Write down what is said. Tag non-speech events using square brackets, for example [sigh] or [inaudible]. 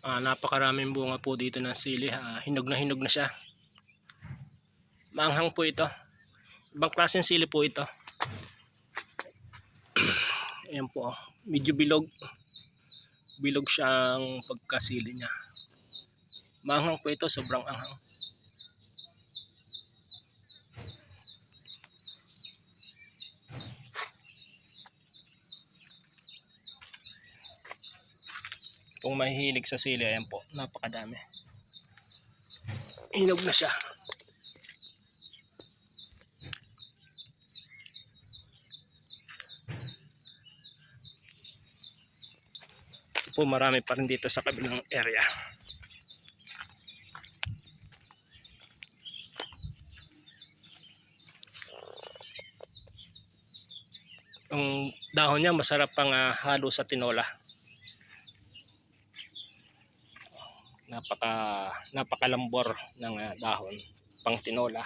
Ah, napakaraming bunga po dito ng sili. Ah, hinog na hinog na siya. Maanghang po ito. Ibang klaseng sili po ito. [clears throat] Ayan po. oh. Medyo bilog. Bilog siyang pagkasili niya. Maanghang po ito. Sobrang anghang. Kung mahihilig sa sili, ayan po. Napakadami. Hinog na siya. Po marami pa rin dito sa kabilang area. Ang dahon niya masarap pang ah, halo sa tinola. Napaka napakalambor ng ah, dahon pang tinola.